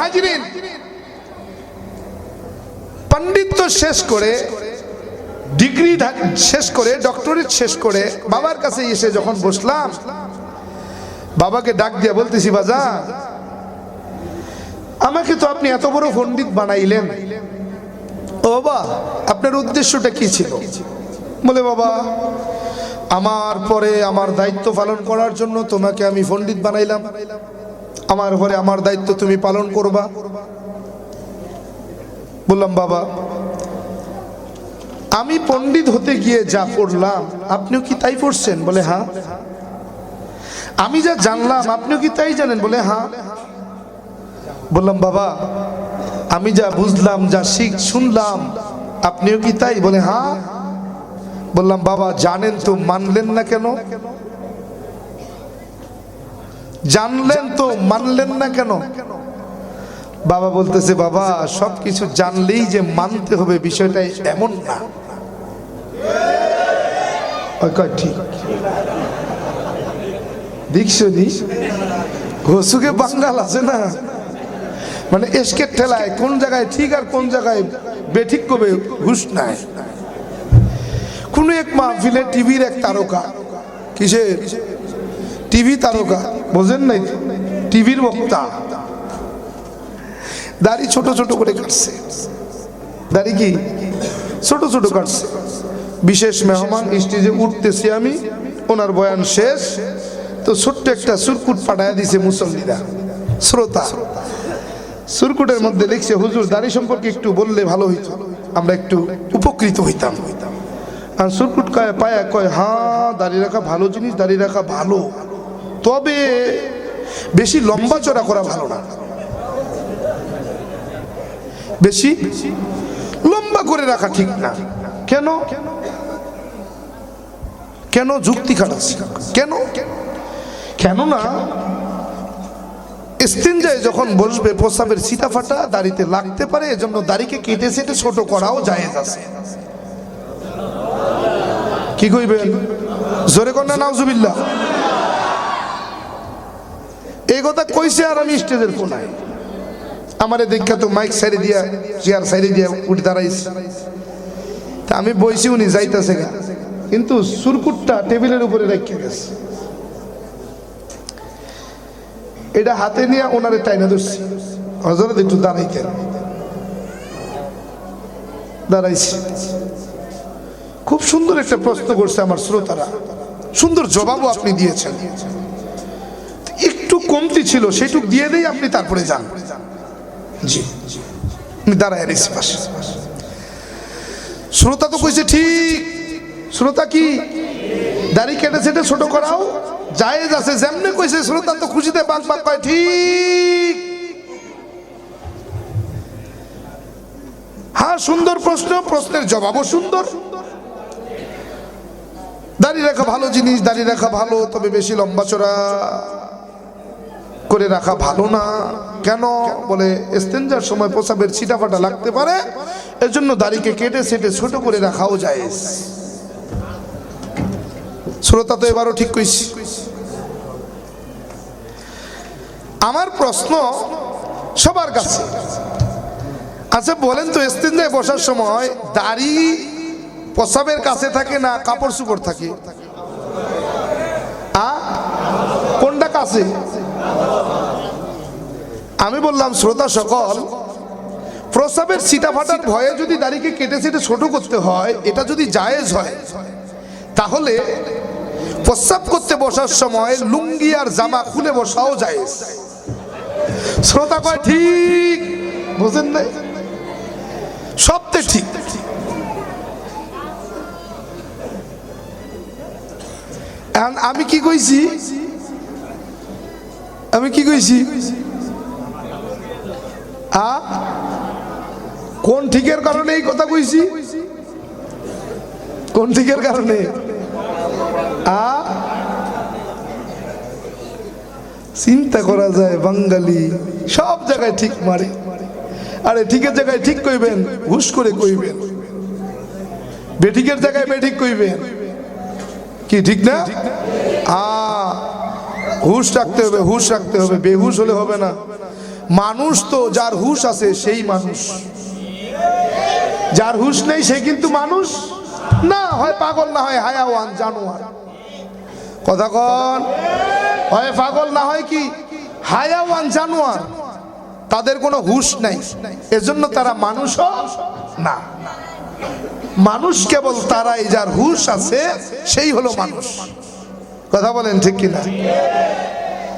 হাজিরিন পণ্ডিত্য শেষ করে, ডিগ্রি শেষ করে, ডক্টরেট শেষ করে, বাবার কাছে এসে যখন বসলাম, বাবাকে ডাক দিয়ে বলতেছি বাজা আমাকে তো আপনি এত বড় পণ্ডিত বানাইলেন। ও বাবা, আপনার উদ্দেশ্যটা কি ছিল? বলে, বাবা, আমার পরে আমার দায়িত্ব পালন করার জন্য তোমাকে আমি পণ্ডিত বানাইলাম। আমার পরে আমার দায়িত্ব তুমি পালন করবা। বললাম, বাবা, আমি পণ্ডিত হতে গিয়ে যা পড়লাম, আপনিও কি তাই পড়ছেন? বলে হ্যাঁ। আমি যা জানলাম, আপনিও কি তাই জানেন? বলে হ্যাঁ। বললাম, বাবা, আমি যা বুঝলাম, যা শিখ শুনলাম, আপনিও কি তাই? বলে হ্যাঁ। বললাম, বাবা, জানেন তো, মানলেন না কেন? জানলেন তো, মানলেন না কেন? বাবা বলতেছে, বাবা, সবকিছু জানলেই যে মানতে হবে বিষয়টা এমন না। ঠিক। দেখছ ঘসুকে বাঙ্গাল আছে না? মানে এসকের ঠেলায় কোন জায়গায় ঠিক আর কোন জায়গায় বেঠিক কবে ঘুষ নাই। কোন এক মাহফিলে টিভির এক তারকা। কিসের? টিভি তারকা। বোঝেন নাই? টিভির বক্তা। দাড়ি ছোট ছোট করে কাটছে। দাড়ি কি? ছোট ছোট কাটছে। বিশেষ মেহমান স্টেজে উঠতেছি আমি, ওনার বয়ান শেষ। তো ছোট্ট একটা সুরকুট পাঠায় দিছে মুসল্লিরা, শ্রোতা। সুরকুটের মধ্যে লিখছে, হুজুর, দাড়ি সম্পর্কে একটু বললে ভালো হইতো। আমরা একটু উপকৃত হইতাম। আর সুরকুট কয় পায়া কয় হ্যাঁ দাড়ি রাখা ভালো জিনিস, দাড়ি রাখা ভালো। তবে বেশি লম্বা চড়া করা ভালো না। বেশি লম্বা করে রাখা ঠিক না। কেন? কেন যুক্তি খাটাচ্ছি? কেন? কেন না ইস্তিনজায় যখন বসবে প্রস্রাবের সিটা ফাটা দাড়িতে লাগতে পারে, এজন্য দাড়িকে কেটে সেটে ছোট করাও জায়েজ আছে। কি কইবেন? জোরে কন্যা নাউজুবিল্লাহ। এই কথা কইছে আর আমি স্টেজের কোনায়। আমার দেখা তো মাইক সাইডে দিয়া, চেয়ার সাইডে দিয়া উঠে দাঁড়াইছি। তা আমি বইছি উনি যাইতেছে গা। কিন্তু সুরকুটটা টেবিলের উপরে রেখে গেছে। এটা হাতে নিয়ে ওনারে টাইনা ধরছি। হজরত একটু দাঁড়াইতেন। দাঁড়াইছি। খুব সুন্দর একটা প্রশ্ন করছে আমার শ্রোতারা। সুন্দর জবাবও আপনি দিয়েছেন। কমতি ছিল, সেটুক দিয়ে দেই আপনি তারপরে যান। জি। দাঁড়ায় শ্রোতা তো কইছে ঠিক। শ্রোতা কি? দাড়ি কেটে সেটে ছোট করাও জায়েজ আছে, যেমনে কইছে শ্রোতা তো খুশিতে বাক বাক কয়, ঠিক। হ্যাঁ সুন্দর প্রশ্ন, প্রশ্নের জবাবও সুন্দর। দাড়ি রাখা ভালো জিনিস, দাড়ি রাখা ভালো, তবে বেশি লম্বা চড়া। করে রাখা ভালো না। কেন? বলে, এস্তেঞ্জার সময় প্রসাবের ছিটাফাটা লাগতে পারে, এজন্য দাড়িকে কেটে সেটে ছোট করে রাখাও যায় শ্রোতা তো এবারও ঠিক কইছি। আমার প্রশ্ন সবার কাছে। আচ্ছা বলেন তো, এস্তেঞ্জায় বসার সময় দাড়ি প্রসাবের কাছে থাকে না কাপড় চুপড় থাকে? আ? কোনটা কাছে? আমি বললাম, শ্রোতা সকল প্রসাবের সিটা ফাটার ভয়ে যদি দাড়িকে কেটে সেটে ছোট করতে হয়, এটা যদি জায়েজ হয়, তাহলে প্রস্রাব করতে বসার সময় লুঙ্গি আর জামা খুলে বসাও জায়েজ। শ্রোতা কয়, ঠিক, বুঝেন নাই? সবতে ঠিক। আমি কি কইছি? আমি কি কইছি? কোন ঠিকের কারণে এই কথা কইছি? কোন ঠিকের কারণে? আ? চিন্তা করা যায় বাঙালি, সব জায়গায় ঠিক মারে। আরে ঠিকের জায়গায় ঠিক কইবেন হুশ করে কইবেন। বেঠিকের জায়গায় বেঠিক কইবেন। কি ঠিক না? আ হুশ রাখতে হবে হুশ রাখতে হবে বেহুশ হলে হবে না। মানুষ তো, যার হুশ আছে সেই মানুষ। যার হুশ নেই সে কিন্তু মানুষ। না, হয় পাগল, না হয় হায়াওয়ান, জানোয়ার। কথা কন, হয় পাগল, না হয় কি? হায়াওয়ান, জানোয়ার। তাদের কোনো হুশ নাই। এজন্য তারা মানুষও না। মানুষ কেবল তারাই, যার হুশ আছে, সেই হলো মানুষ। কথা বলেন ঠিক কিনা?